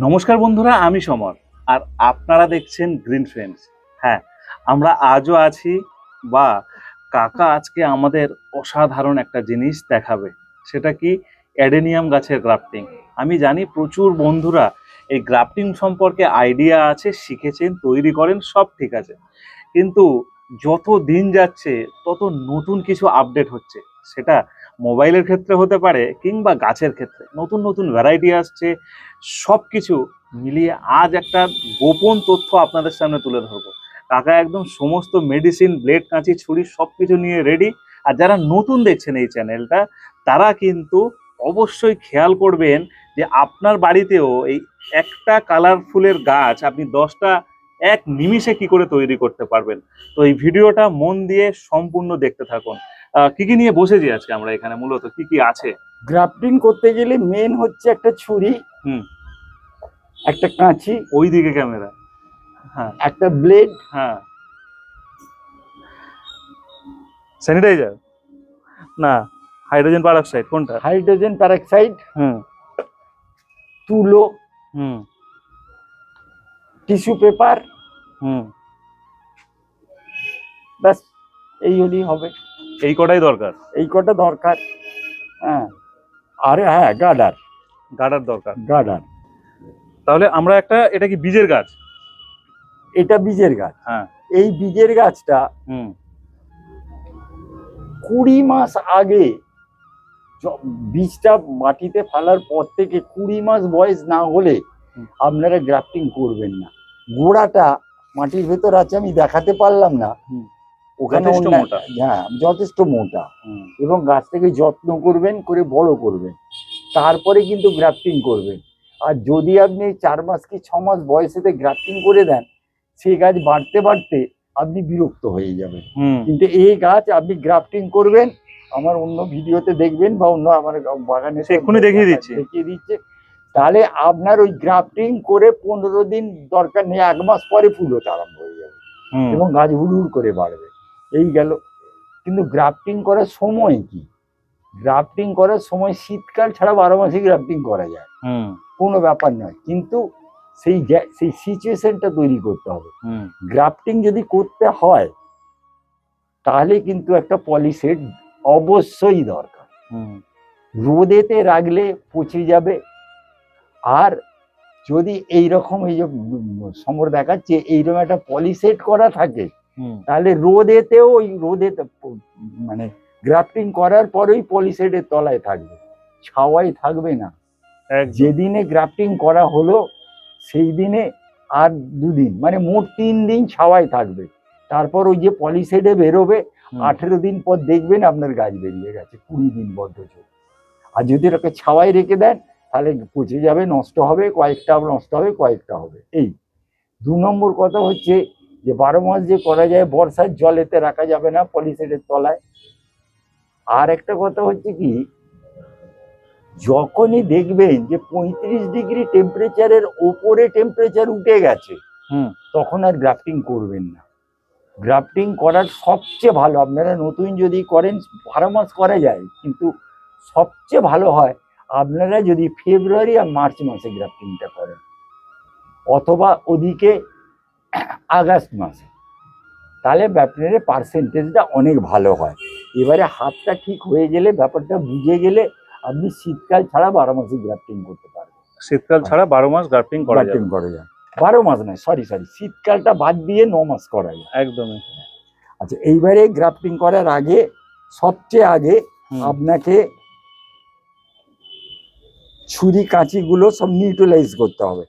নমস্কার বন্ধুরা, আমি সমর। আর আপনারা দেখছেন গ্রিন ফ্রেন্ডস হ্যাঁ আমরা আজও আছি বা কাকা আজকে আমাদের অসাধারণ একটা জিনিস দেখাবে। সেটা কি? অ্যাডেনিয়াম গাছের গ্রাফটিং আমি জানি প্রচুর বন্ধুরা এই গ্রাফটিং সম্পর্কে আইডিয়া আছে, শিখেছেন, তৈরি করেন, সব ঠিক আছে। কিন্তু যত দিন যাচ্ছে, তত নতুন কিছু আপডেট হচ্ছে। সেটা মোবাইলের ক্ষেত্রে হতে পারে কিংবা গাছের ক্ষেত্রে। নতুন নতুন ভ্যারাইটি আসছে সব কিছু মিলিয়ে আজ একটা গোপন তথ্য আপনাদের সামনে তুলে ধরবো। কাকা একদম সমস্ত মেডিসিন ব্লেড কাঁচি, ছুরি সব কিছু নিয়ে রেডি আর যারা নতুন দেখছেন এই চ্যানেলটা তারা কিন্তু অবশ্যই খেয়াল করবেন যে আপনার বাড়িতেও এই একটা কালারফুলের গাছ আপনি দশটা এক নিমিষে কি করে তৈরি করতে পারবেন। তো এই ভিডিওটা মন দিয়ে সম্পূর্ণ দেখতে থাকুন। কি কি নিয়ে বসেছি আজকে আমরা এখানে মূলত? কি কি আছে? গ্রাফটিং করতে গেলে মেন হচ্ছে একটা ছুরি হুম। একটা কাঁচি ওই দিকে ক্যামেরা হ্যাঁ। একটা ব্লেড হ্যাঁ। স্যানিটাইজার না। হাইড্রোজেন পারঅক্সাইড কোনটা? হাইড্রোজেন প্যারক্সাইড হুম। তুলো হুম। টিস্যু পেপার হুম। ব্যাস এই হলেই হবে। এই কটাই দরকার? এই কটা দরকার। হ্যাঁ। আরে হ্যাঁ গার্ডার গার্ডার দরকার। গার্ডার তাহলে আমরা একটা এটা কি বীজের গাছ? এটা বীজের গাছ। হ্যাঁ। এই বীজের গাছটা হুম। কুড়ি মাস আগে বীজটা মাটিতে ফেলার পর থেকে কুড়ি মাস বয়স না হলে আপনারা গ্রাফটিং করবেন না। গোড়াটা মাটির ভেতর আছে আমি দেখাতে পারলাম না। হুম। ওখানে যথেষ্ট মোটা। হ্যাঁ যথেষ্ট মোটা। এবং গাছটাকে যত্ন করবেন করে বড় করবেন। তারপরে কিন্তু গ্রাফটিং করবেন। আর যদি আপনি চার মাস কি ছ মাস বয়সেতে গ্রাফটিং করে দেন সেই গাছ বাড়তে বাড়তে আপনি বিরক্ত হয়ে যাবেন। কিন্তু এই গাছ আপনি গ্রাফটিং করবেন আমার অন্য ভিডিওতে দেখবেন বা অন্য আমার বাগানে এক্ষুনি দেখিয়ে দিচ্ছে। দেখিয়ে দিচ্ছে। তাহলে আপনার ওই গ্রাফটিং করে পনেরো দিন দরকার নেই এক মাস পরে ফুল হতে আরম্ভ হয়ে যাবে। এবং গাছ হুড় করে বাড়বে। এই গেল। কিন্তু গ্রাফটিং করার সময় কি? গ্রাফটিং করার সময় শীতকাল ছাড়া বারো মাসে গ্রাফটিং করা যায়। হুম। কোনো ব্যাপার নয়। কিন্তু সেই সেই সিচুয়েশনটা তৈরি করতে হবে। হুম। গ্রাফটিং যদি করতে হয় তাহলে কিন্তু একটা পলিসেট অবশ্যই দরকার। হুম। রোদেতে রাখলে পচে যাবে। আর যদি এই রকম এই যে সমর দেখাচ্ছে এইরকম একটা পলিসেট করা থাকে তাহলে রোদেতেও ওই রোদেতে প- মানে গ্রাফটিং করার পরেই পলিসেটের তলায় থাকবে। ছাওয়াই থাকবে না। যেদিনে গ্রাফটিং করা হলো সেই দিনে আর দুদিন মানে মোট তিন দিন ছাওয়াই থাকবে। তারপর ওই যে পলিসেডে বেরোবে আঠেরো দিন পর দেখবেন আপনার গাছ বেরিয়ে গেছে কুড়ি দিন বদ্ধ আর যদি ওটাকে ছাওয়াই রেখে দেন তাহলে পচে যাবে নষ্ট হবে কয়েকটা নষ্ট হবে কয়েকটা হবে। এই দু নম্বর কথা হচ্ছে যে বারো মাস যে করা যায় বর্ষার জলেতে রাখা যাবে না পলিসেডের তলায়। আর একটা কথা হচ্ছে কি যখনই দেখবেন যে পঁয়ত্রিশ ডিগ্রি টেম্পারেচারের ওপরে টেম্পারেচার উঠে গেছে হুম। তখন আর গ্রাফটিং করবেন না। গ্রাফটিং করার সবচেয়ে ভালো আপনারা নতুন যদি করেন বারো মাস করা যায় কিন্তু সবচেয়ে ভালো হয় আপনারা যদি ফেব্রুয়ারি আর মার্চ মাসে গ্রাফটিংটা করেন। অথবা ওদিকে আগস্ট মাসে। তাহলে আপনার পার্সেন্টেজটা অনেক ভালো হয়। এবারে হাতটা ঠিক হয়ে গেলে ব্যাপারটা বুঝে গেলে আপনি শীতকাল ছাড়া বারো মাসে গ্রাফটিং করতে পারবেন। শীতকাল ছাড়া বারো মাস গ্রাফটিং করা গ্রাফটিং করা যায়। বারো মাস নয় সরি সরি শীতকালটা বাদ দিয়ে ন মাস করা যায়। একদমই। আচ্ছা এইবারে গ্রাফটিং করার আগে সবচেয়ে আগে আপনাকে ছুরি কাঁচিগুলো সব নিউট্রালাইজ করতে হবে।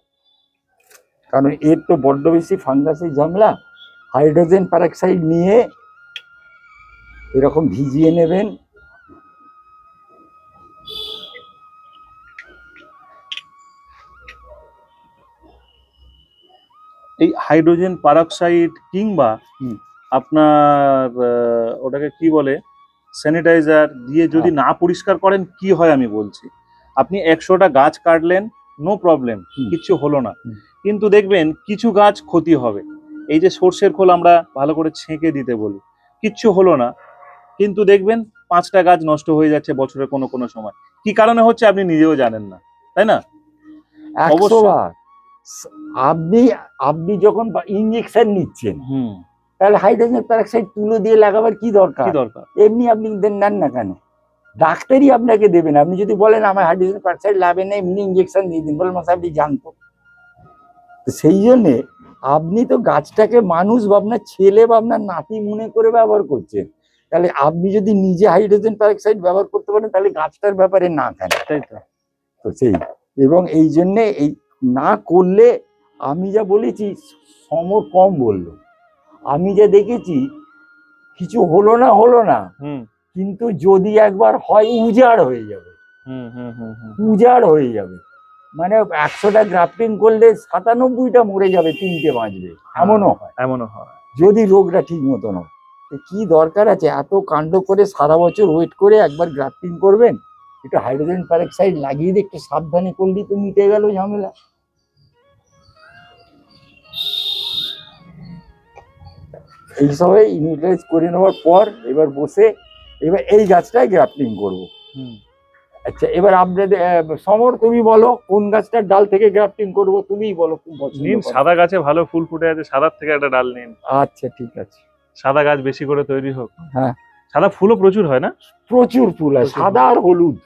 কারণ এর তো বড্ড বেশি ফাঙ্গাসের ঝামেলা। হাইড্রোজেন প্যারাক্সাইড নিয়ে এরকম ভিজিয়ে নেবেন। এই হাইড্রোজেন পারঅক্সাইড কিংবা আপনার ওটাকে কি বলে? স্যানিটাইজার দিয়ে যদি না পরিষ্কার করেন কি হয় আমি বলছি? আপনি একশোটা গাছ কাটলেন নো প্রবলেম কিছু হলো না। কিন্তু দেখবেন কিছু গাছ ক্ষতি হবে। এই যে সর্ষের খোল আমরা ভালো করে ছেঁকে দিতে বলি। কিচ্ছু হলো না। কিন্তু দেখবেন পাঁচটা গাছ নষ্ট হয়ে যাচ্ছে বছরের কোনো কোনো সময়। কি কারণে হচ্ছে আপনি নিজেও জানেন না। তাই না? অবশ্যই। আপনি আপনি যখন ইঞ্জেকশন নিচ্ছেন হুম। তাহলে হাইড্রোজেন পেরক্সাইড তুলো দিয়ে লাগাবার কি দরকার? দরকার? এমনি আপনি দেন নেন না কেন? ডাক্তারই আপনাকে দেবেন। আপনি যদি বলেন আমার হাইড্রোজেন পেরক্সাইড লাগবে না এমনি ইঞ্জেকশন দিয়ে দিন। বলেন মশাই আপনি জানতো? সেই জন্যে আপনি তো গাছটাকে মানুষ বা আপনার ছেলে বা আপনার নাতি মনে করে ব্যবহার করছেন। তাহলে আপনি যদি নিজে হাইড্রোজেন পেরক্সাইড ব্যবহার করতে পারেন তাহলে গাছটার ব্যাপারে না কেন? তাই তো। তো সেই এবং এই জন্যে এই না করলে আমি যা বলেছি সম কম বলল। আমি যা দেখেছি কিছু হলো না হলো না। কিন্তু যদি একবার হয় উজাড় হয়ে যাবে। হুম হুম হুম হুম। উজাড় হয়ে যাবে। মানে একশোটা গ্রাফটিং করলে সাতানব্বইটা মরে যাবে তিনটে বাঁচবে। এমনও হয়। এমনও হয়। যদি রোগটা ঠিক মতন হয় কি দরকার আছে? এত কাণ্ড করে সারা বছর ওয়েট করে একবার গ্রাফটিং করবেন? একটু হাইড্রোজেন প্যারক্সাইড লাগিয়ে দিয়ে একটু সাবধানে করলেই তো মিটে গেল ঝামেলা। এই সবাই ইউটিলাইজ করে নেওয়ার পর এবার বসে এবার এই গাছটাই গ্রাফটিং করব। হুম। আচ্ছা এবার আপনাদের সমর তুমি বলো কোন গাছটার ডাল থেকে গ্রাফটিং করব তুমিই বলো নিন সাদা গাছে ভালো ফুল ফুটে আছে সাদার থেকে একটা ডাল নিন। আচ্ছা ঠিক আছে। সাদা গাছ বেশি করে তৈরি হোক। হ্যাঁ। সাদা ফুলও প্রচুর হয় না? প্রচুর ফুল আছে সাদা আর হলুদ।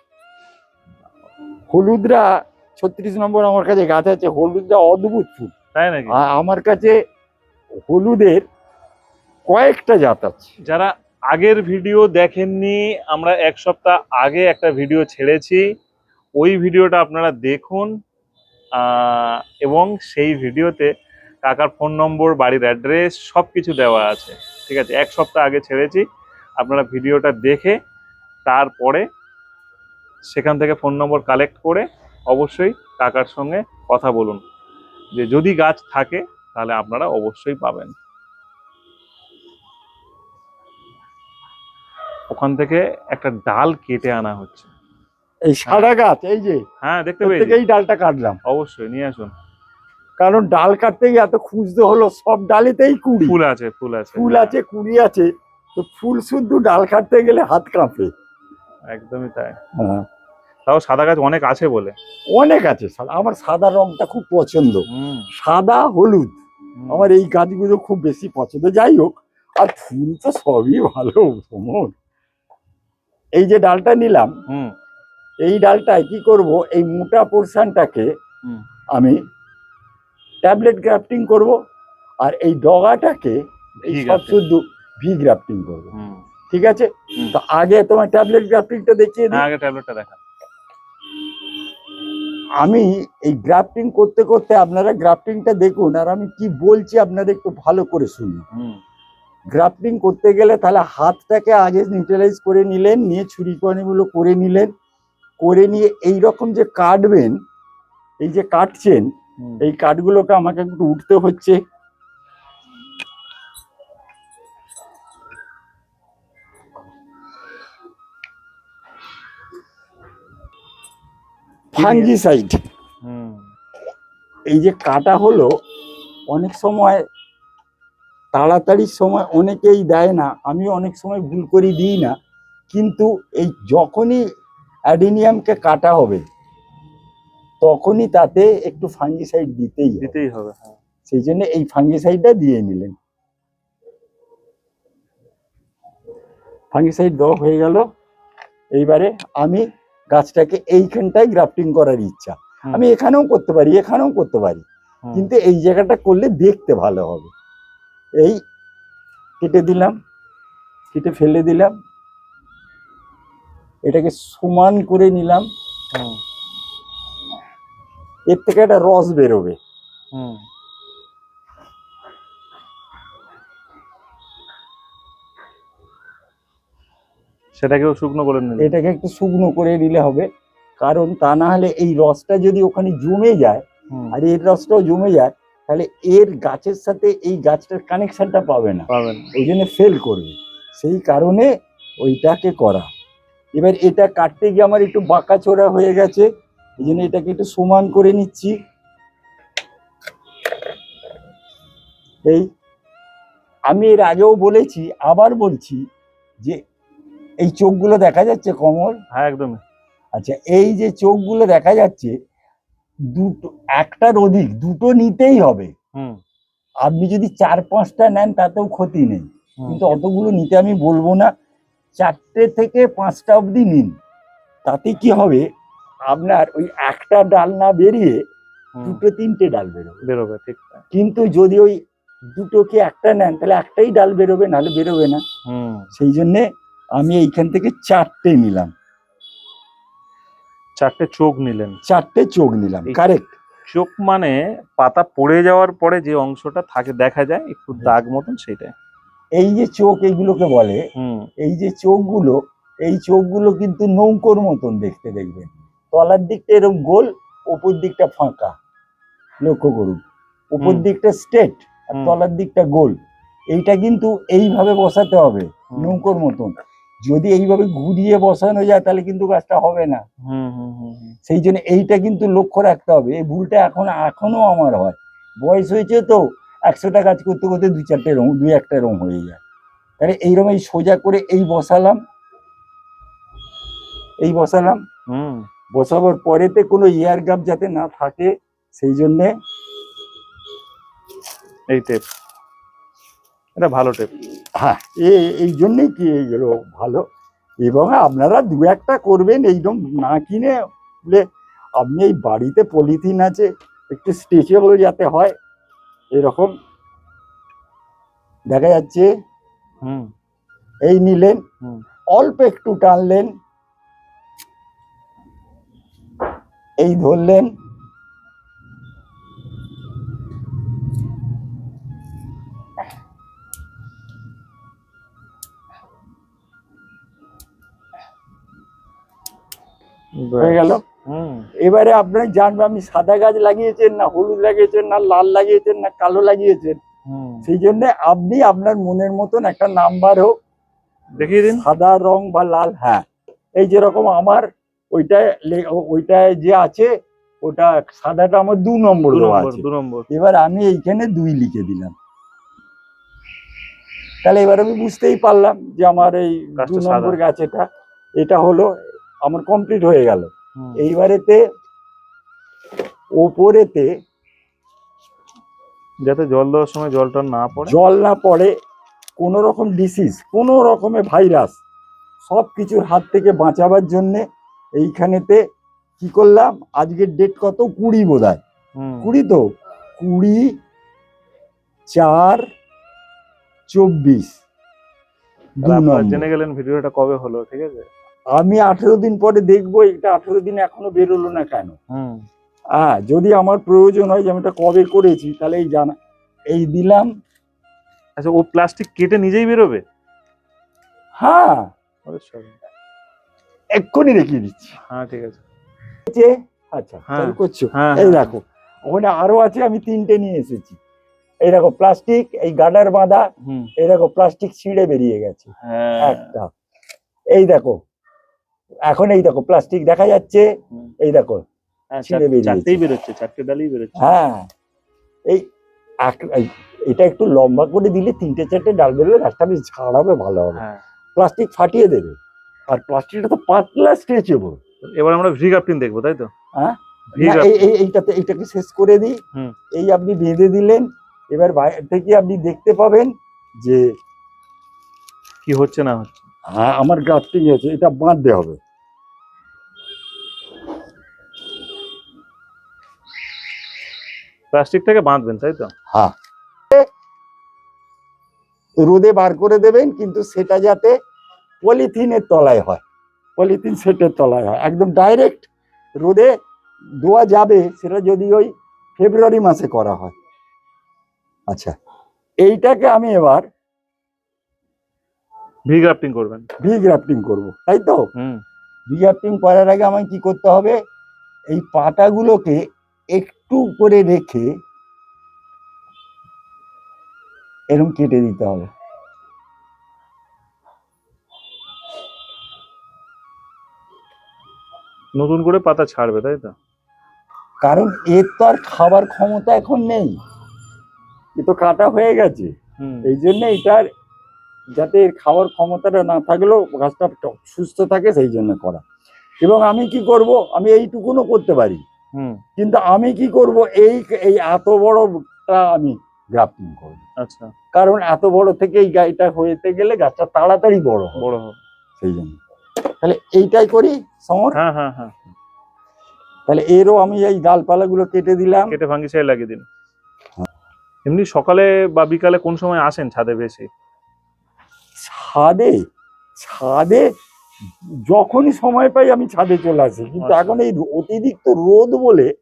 হলুদরা ছত্রিশ নম্বর আমার কাছে গাছ আছে হলুদরা অদ্ভুত ফুল। তাই নাকি? আমার কাছে হলুদের কয়েকটা জাত আছে। যারা আগের ভিডিও দেখেননি, আমরা এক সপ্তাহ আগে একটা ভিডিও ছেড়েছি। ওই ভিডিওটা আপনারা দেখুন এবং সেই ভিডিওতে কাকার ফোন নম্বর, বাড়ির অ্যাড্রেস সব কিছু দেওয়া আছে। ঠিক আছে, এক সপ্তাহ আগে ছেড়েছি, আপনারা ভিডিওটা দেখে তারপরে সেখান থেকে ফোন নম্বর কালেক্ট করে অবশ্যই কাকার সঙ্গে কথা বলুন। যে যদি গাছ থাকে, তাহলে আপনারা অবশ্যই পাবেন। ওখান থেকে একটা ডাল কেটে আনা হচ্ছে। এই সাদা গাছ এই যে? হ্যাঁ দেখতে পেয়েছি। এই ডালটা কাটলাম। অবশ্যই নিয়ে আসুন। কারণ ডাল কাটতে গিয়ে এত খুঁজতে হলো সব ডালেতেই কুড়ি। ফুল আছে ফুল আছে। ফুল আছে কুড়ি আছে তো ফুল শুদ্ধ ডাল কাটতে গেলে হাত কাঁপে। একদমই তাই। হ্যাঁ। তাও সাদা গাছ অনেক আছে বলে। অনেক আছে। আমার সাদা রংটা খুব পছন্দ। সাদা হলুদ। আমার এই গাছগুলো খুব বেশি পছন্দ। যাই হোক আর ফুল তো সবই ভালো সমর এই যে ডালটা নিলাম এই ডালটায় কি করব? এই মোটা পোর্শনটাকে আমি ট্যাবলেট গ্রাফটিং করব আর এই ডগাটাকে এই ভি। শুদ্ধ গ্রাফটিং। করব। ঠিক আছে। তো আগে তোমার ট্যাবলেট গ্রাফটিংটা দেখিয়ে দিই। হ্যাঁ, আগে ট্যাবলেটটা দেখা। আমি এই গ্রাফটিং করতে করতে আপনারা গ্রাফটিংটা দেখুন আর আমি কি বলছি আপনারা একটু ভালো করে শুনুন। হুম। গ্রাফটিং করতে গেলে তাহলে হাতটাকে আগে নিউট্রালাইজ করে নিলেন নিয়ে ছুরি পানিগুলো করে নিলেন করে নিয়ে এই রকম যে কাটবেন এই যে কাটছেন এই কাঠগুলোকে আমাকে একটু উঠতে হচ্ছে। ফাঙ্গিসাইড হুম। এই যে কাটা হলো অনেক সময় তাড়াতাড়ির সময় অনেকেই দেয় না আমি অনেক সময় ভুল করি দিই না কিন্তু এই যখনই অ্যাডিনিয়ামকে কাটা হবে তখনই তাতে একটু ফাঙ্গিসাইড দিতেই দিতেই হবে হ্যাঁ। সেই জন্য এই ফাঙ্গিসাইডটা দিয়ে নিলেন। ফাঙ্গিসাইড দেওয়া হয়ে গেল। এইবারে আমি গাছটাকে এইখানটায় গ্রাফটিং করার ইচ্ছা। আমি এখানেও করতে পারি এখানেও করতে পারি। কিন্তু এই জায়গাটা করলে দেখতে ভালো হবে। এই কেটে দিলাম কেটে ফেলে দিলাম। এটাকে সমান করে নিলাম। হুম। এর থেকে একটা রস বেরোবে। হুম। সেটাকেও শুকনো করে নিন এটাকে একটু শুকনো করে নিলে হবে। কারণ তা না হলে এই রসটা যদি ওখানে জমে যায় আর এর রসটাও জমে যায় তাহলে এর গাছের সাথে এই গাছটার কানেকশনটা পাবে না। পাবেন ওই জন্য ফেল করবে। সেই কারণে ওইটাকে করা। এবার এটা কাটতে গিয়ে আমার একটু বাঁকা চোরা হয়ে গেছে। এই জন্য এটাকে একটু সমান করে নিচ্ছি। এই আমি এর আগেও বলেছি আবার বলছি যে এই চোখগুলো দেখা যাচ্ছে কমল? হ্যাঁ একদমই। আচ্ছা এই যে চোখগুলো দেখা যাচ্ছে দুটো একটার অধিক দুটো নিতেই হবে। হুম। আপনি যদি চার পাঁচটা নেন তাতেও ক্ষতি নেই। কিন্তু অতগুলো নিতে আমি বলব না চারটে থেকে পাঁচটা অবধি নিন। তাতে কি হবে আপনার ওই একটা ডাল না বেরিয়ে দুটো তিনটে ডাল বেরোবে। বেরোবে ঠিক কিন্তু যদি ওই দুটোকে একটা নেন তাহলে একটাই ডাল বেরোবে নাহলে বেরোবে না। হুম। সেই জন্যে আমি এইখান থেকে চারটে নিলাম। চারটে চোখ নিলেন। চারটে চোখ নিলাম কারেক্ট চোখ মানে পাতা পড়ে যাওয়ার পরে যে অংশটা থাকে দেখা যায় একটু দাগ মতন সেটাই। এই যে চোখ এইগুলোকে বলে এই যে চোখগুলো এই চোখগুলো কিন্তু নৌকোর মতন দেখতে দেখবেন। তলার দিকটা এরকম গোল ওপর দিকটা ফাঁকা। লক্ষ্য করুন উপর দিকটা স্ট্রেট আর তলার দিকটা গোল। এইটা কিন্তু এইভাবে বসাতে হবে নৌকোর মতন। যদি এইভাবে ঘুরিয়ে বসানো যায় তাহলে কিন্তু গাছটা হবে না। হুম হুম হুম হুম। সেই জন্য এইটা কিন্তু লক্ষ্য রাখতে হবে। এই ভুলটা এখন এখনও আমার হয়। বয়স হয়েছে তো একশোটা কাজ করতে করতে দু চারটে রং দুই একটা রং হয়ে যায়। তাহলে এইরকম এই সোজা করে এই বসালাম। এই বসালাম। হুম। বসাবার পরেতে কোনো এয়ার গ্যাপ যাতে না থাকে সেই জন্যে এই টেপ এটা ভালো টেপ হ্যাঁ এই জন্যেই কি এইগুলো ভালো। এবং আপনারা দু একটা করবেন এইরকম না কিনে বলে আপনি এই বাড়িতে পলিথিন আছে একটু স্ট্রেচেবল যাতে হয় এরকম। দেখা যাচ্ছে হুম। এই নিলেন হুম। অল্প একটু টানলেন এই ধরলেন। হয়ে গেল। এবারে আপনার জানবে আপনি সাদা গাছ লাগিয়েছেন না হলুদ লাগিয়েছেন না লাল লাগিয়েছেন না কালো লাগিয়েছেন? হুম। সেই জন্য আপনি আপনার মনের মতন একটা নাম্বার হোক। দেখিয়ে দিন। সাদা রং বা লাল হ্যাঁ। এই যেরকম আমার ওইটা ওইটায় যে আছে ওটা সাদাটা আমার দু নম্বর এবার আমি এইখানে দুই লিখে দিলাম। তাহলে এবার আমি বুঝতেই পারলাম যে আমার এই দু নম্বর গাছ এটা এটা হলো আমার কমপ্লিট হয়ে গেল। এইবারেতে ওপরেতে যাতে জল দেওয়ার সময় জলটা না পড়ে। জল না পড়ে কোনো রকম ডিসিজ কোনো রকমের ভাইরাস সব কিছুর হাত থেকে বাঁচাবার জন্যে এইখানেতে কি করলাম? আজকের ডেট কত? কুড়ি বোধ হয় কুড়ি তো? কুড়ি চার চব্বিশ। জেনে গেলেন ভিডিওটা কবে হলো ঠিক আছে? আমি আঠেরো দিন পরে দেখব এটা আঠেরো দিন এখনও বেরোলো না কেন? হ্যাঁ যদি আমার প্রয়োজন হয় যে আমি এটা কবে করেছি তাহলে এই জানা এই দিলাম। আচ্ছা ও প্লাস্টিক কেটে নিজেই বেরোবে? হ্যাঁ। এক্ষুনি রেখে দিচ্ছি। হ্যাঁ ঠিক আছে। আচ্ছা হ্যাঁ। করছ? হ্যাঁ এই হ্যাঁ। দেখো ওখানে আরও আছে আমি তিনটে নিয়ে এসেছি। এই দেখো প্লাস্টিক এই গাডার বাঁধা হুম। এই দেখো প্লাস্টিক ছিঁড়ে বেরিয়ে গেছে। হ্যাঁ। একটা। এই দেখো এখন এই দেখো প্লাস্টিক দেখা যাচ্ছে এই দেখো হ্যাঁ, হ্যাঁ এই এটা একটু লম্বা করে দিলে তিনটে চারটে ডাল বেরোলে গাছটা বেশ ঝাড়াবে ভালো হবে। হ্যাঁ। প্লাস্টিক ফাটিয়ে দেবে। আর প্লাস্টিকটা তো পাতলা স্ট্রেচেবল এবার আমরা ভি গ্রাফটিং দেখব তাই তো? হ্যাঁ? এই এই- এইটাতে এইটাকে শেষ করে দিই। হুম। এই আপনি বেঁধে দিলেন এবার বাইরে থেকে আপনি দেখতে পাবেন যে কি হচ্ছে না হচ্ছে? হ্যাঁ আমার গ্রাফটিং আছে এটা বাঁধতে হবে। প্লাস্টিকটাকে বাঁধবেন তাই তো? হ্যাঁ। রোদে বার করে দেবেন কিন্তু সেটা যাতে পলিথিনের তলায় হয়। পলিথিন সেটের তলায় হয়। একদম ডাইরেক্ট রোদে ধোয়া যাবে সেটা যদি ওই ফেব্রুয়ারি মাসে করা হয়। আচ্ছা এইটাকে আমি এবার ভি গ্রাফটিং করবেন। ভি গ্রাফটিং করব তাই তো? হুম। ভি গ্রাফটিং করার আগে আমায় কি করতে হবে? এই পাতাগুলোকে একটু করে রেখে এরকম কেটে দিতে হবে। নতুন করে পাতা ছাড়বে তাই তো? কারণ এর তো আর খাবার ক্ষমতা এখন নেই। এ তো কাটা হয়ে গেছে। এই জন্য এটার যাতে এর খাওয়ার ক্ষমতাটা না থাকলেও গাছটা সুস্থ থাকে সেই জন্য করা। এবং আমি কি করব? আমি এইটুকুনও করতে পারি। কিন্তু আমি কি করব? এই এই এত বড়টা আমি গ্রাফটিং করব। আচ্ছা। কারণ এত বড় থেকে এই গাড়িটা হয়েতে গেলে গাছটা তাড়াতাড়ি বড় হয় বড় হবে। সেই জন্য তাহলে এইটাই করি সমর? হ্যাঁ হ্যাঁ হ্যাঁ। তাহলে এরও আমি এই ডালপালাগুলো কেটে দিলাম। কেটে ভাঙ্গি ছেড়ে লাগিয়ে দিন। এমনি সকালে বা বিকালে কোন সময় আসেন ছাদে বেশি? ছাদে? ছাদে যখনই সময় পাই আমি ছাদে চলে আসি। কিন্তু আচ্ছা। এখন এই অতিরিক্ত রোদ বলে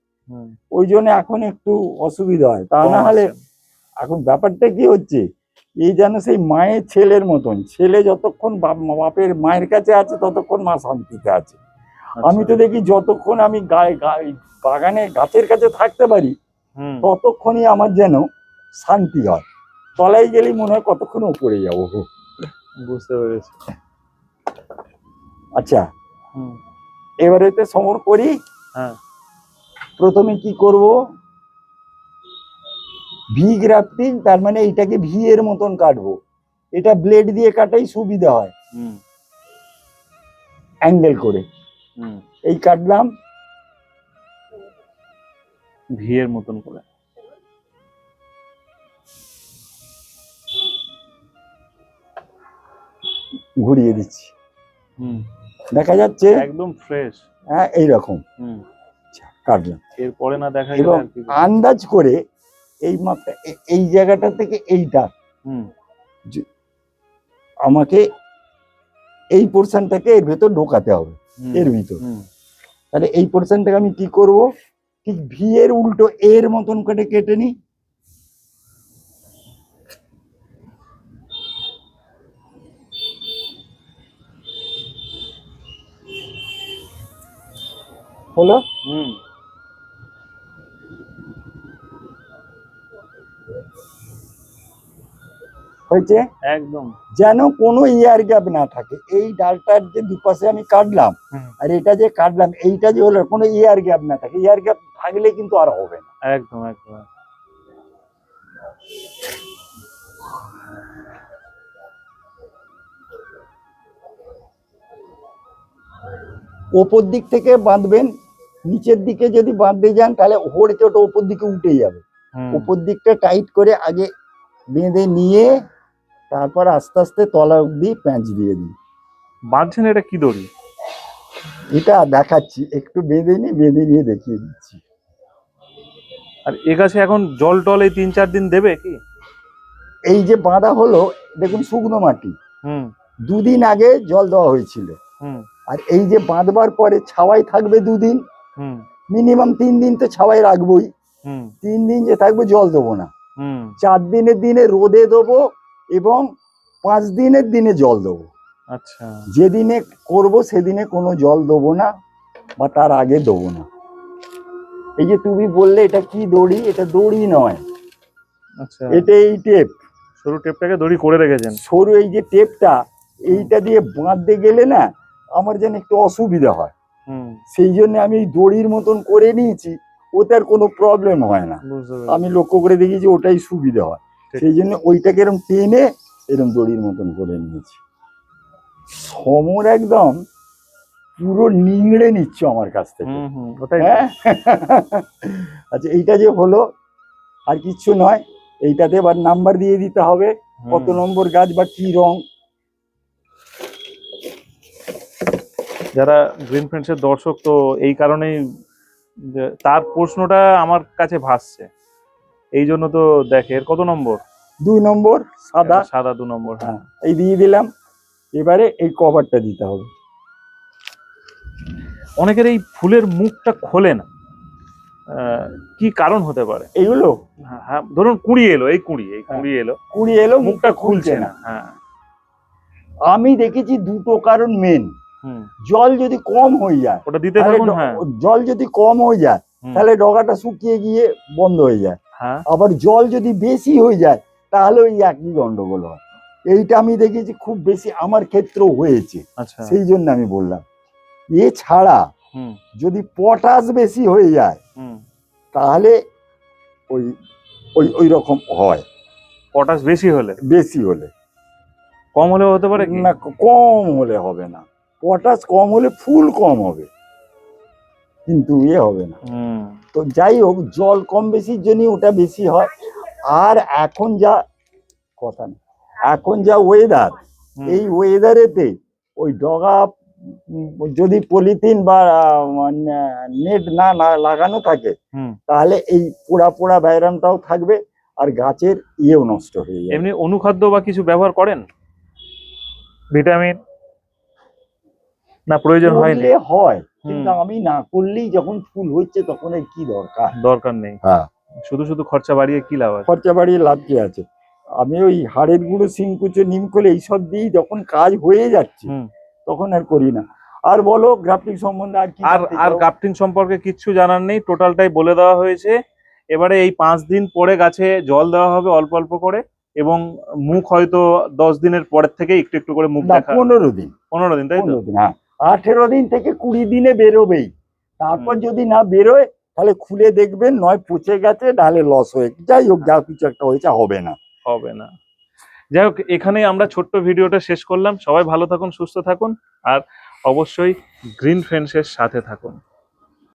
ওই জন্য এখন একটু অসুবিধা হয়। তা না হলে এখন ব্যাপারটা কি হচ্ছে? এই যেন সেই মায়ের ছেলের মতন। ছেলে যতক্ষণ বাপের মায়ের কাছে আছে ততক্ষণ মা শান্তিতে আছে। আমি তো আচ্ছা। দেখি যতক্ষণ আমি গায়ে গায়ে- বাগানে গাছের কাছে থাকতে পারি ততক্ষণই আমার যেন শান্তি হয়। তলায় গেলেই মনে হয় কতক্ষণ উপরে যাব। বুঝতে পেরেছি। আচ্ছা। এবারে তো সমর করি। হ্যাঁ। প্রথমে কি করব? ভি গ্রাফটিং তার মানে এটাকে ভি এর মতন কাটবো। এটা ব্লেড দিয়ে কাটাই সুবিধা হয়। হুম। অ্যাঙ্গেল করে। হুম। এই কাটলাম। ভিয়ের মতন করে। ঘুরিয়ে দিচ্ছি। দেখা যাচ্ছে একদম ফ্রেশ হ্যাঁ এইরকম। আচ্ছা, কাটলাম। এরপরে না দেখা এবং? আন্দাজ করে এই মাপটা এই জায়গাটা থেকে এইটা। হুম। আমাকে এই পোর্শনটাকে এর ভেতর ঢোকাতে হবে এর ভিতর। তাহলে এই পোর্শনটাকে আমি কি করব? ঠিক ভি এর উল্টো এর মতন করে কেটে নিই। হলো? হুম। হয়েছে? একদম। যেন কোনো ইয়ার গ্যাপ না থাকে। এই ডালটার যে দুপাশে আমি কাটলাম আর এটা যে কাটলাম এইটা যে হলো কোনো ইয়ার গ্যাপ না থাকে। ইয়ার গ্যাপ থাকলে কিন্তু আর হবে না। একদম একদম। ওপর দিক থেকে বাঁধবেন নিচের দিকে যদি বাঁধতে যান তাহলে হড়কে ওটা ওপর দিকে উঠে যাবে। ওপর দিকটা টাইট করে আগে বেঁধে নিয়ে তারপর আস্তে আস্তে তলা অব্দি প্যাঁচ দিয়ে দিই বাঁধছেন এটা কি দড়ি? এটা দেখাচ্ছি একটু বেঁধে নিয়ে বেঁধে নিয়ে দেখিয়ে দিচ্ছি। আর এ গাছে এখন জল টল এই তিন চার দিন দেবে কি? এই যে বাঁধা হলো দেখুন শুকনো মাটি। হুম। দুদিন আগে জল দেওয়া হয়েছিল। আর এই যে বাঁধবার পরে ছাওয়াই থাকবে দুদিন মিনিমাম তিন দিন তো ছাওয়াই রাখবোই। হুম। তিন দিন যে থাকবে জল দেবো না। হুম। চার দিনের দিনে রোদে দেবো এবং পাঁচ দিনের দিনে জল দেবো। আচ্ছা। যেদিনে করব সেদিনে কোনো জল দেবো না বা তার আগে দেবো না। এই যে তুমি বললে এটা কি দড়ি? এটা দড়ি নয়। আচ্ছা। এটা এই টেপ। সরু টেপটাকে দড়ি করে রেখেছেন। সরু এই যে টেপটা এইটা দিয়ে বাঁধতে গেলে না আমার যেন একটু অসুবিধা হয়। সেই জন্য আমি দড়ির মতন করে নিয়েছি ওতে আর কোনো প্রবলেম হয় না। আমি লক্ষ্য করে দেখি যে ওটাই সুবিধা হয়। সেই জন্য ওইটাকে এরকম টেনে এরকম দড়ির মতন করে নিয়েছি। সমর একদম পুরো নিংড়ে নিচ্ছ আমার কাছ থেকে। হ্যাঁ? আচ্ছা এইটা যে হলো আর কিচ্ছু নয় এইটাতে এবার নাম্বার দিয়ে দিতে হবে কত নম্বর গাছ বা কি রং যারা গ্রিন ফ্রেন্ডসের দর্শক তো এই কারণেই তার প্রশ্নটা আমার কাছে ভাসছে। এই জন্য তো দেখে এর কত নম্বর? দুই নম্বর সাদা। সাদা দু নম্বর হ্যাঁ। হ্যাঁ এই দিয়ে দিলাম। এবারে এই কভারটা দিতে হবে। অনেকের এই ফুলের মুখটা খোলে না। কি কারণ হতে পারে? এইগুলো হ্যাঁ, হ্যাঁ ধরুন কুড়ি এলো এই কুড়ি এই কুড়ি এলো। কুড়ি এলো মুখটা খুলছে না হ্যাঁ। আমি দেখেছি দুটো কারণ মেন জল যদি কম হয়ে যায় ওটা দিতে থাকুন হ্যাঁ। জল যদি কম হয়ে যায় তাহলে ডগাটা শুকিয়ে গিয়ে বন্ধ হয়ে যায়। হ্যাঁ। আবার জল যদি বেশি হয়ে যায় তাহলে ওই একই গন্ডগোল হয়। এইটা আমি দেখেছি খুব বেশি আমার ক্ষেত্রেও হয়েছে। আচ্ছা। সেই জন্য আমি বললাম এছাড়া যদি পটাশ বেশি হয়ে যায় তাহলে ওই ওই ওই রকম হয়। পটাশ বেশি হলে? বেশি হলে। কম হলে হতে পারে না কম হলে হবে না। পটাশ কম হলে ফুল কম হবে। কিন্তু ইয়ে হবে না। তো যাই হোক জল কম বেশির জন্য ওটা বেশি হয়। আর এখন যা কথা নেই। এখন যা ওয়েদার এই ওয়েদারেতে ওই ডগা যদি পলিথিন বা নেট না না লাগানো থাকে তাহলে এই পোড়া পোড়া ব্যায়ামটাও থাকবে আর গাছের ইয়েও নষ্ট হয়ে যাবে। এমনি অনুখাদ্য বা কিছু ব্যবহার করেন? ভিটামিন? না প্রয়োজন করলে হয় কিন্তু আমি না করলেই যখন ফুল হচ্ছে তখন এর কি দরকার? দরকার নেই। হ্যাঁ। শুধু শুধু খরচা বাড়িয়ে কি লাভ আছে? খরচা বাড়িয়ে লাভ কি আছে? আমি ওই হাড়ের গুঁড়ো সিংকুচো নিমকলে এইসব দিয়েই যখন কাজ হয়ে যাচ্ছে তখন আর করি না। আর বলো গ্রাফটিং সম্বন্ধে আর কি আর আর গ্রাফটিং সম্পর্কে কিচ্ছু জানার নেই টোটালটাই বলে দেওয়া হয়েছে। এবারে এই পাঁচ দিন পরে গাছে জল দেওয়া হবে অল্প অল্প করে এবং মুখ হয়তো দশ দিনের পরের থেকে একটু একটু করে মুখ দেখা পনেরো দিন। পনেরো দিন তাই তো? দিন হ্যাঁ। আঠেরো দিন থেকে কুড়ি দিনে বেরোবেই। তারপর যদি না বেরোয় তাহলে খুলে দেখবেন নয় পচে গেছে নাহলে লস হয়ে যাই হোক যা কিছু একটা হয়েছে হবে না। হবে না। যাই হোক এখানে আমরা ছোট্ট ভিডিওটা শেষ করলাম। সবাই ভালো থাকুন সুস্থ থাকুন আর অবশ্যই গ্রিন ফ্রেন্ডসের সাথে থাকুন।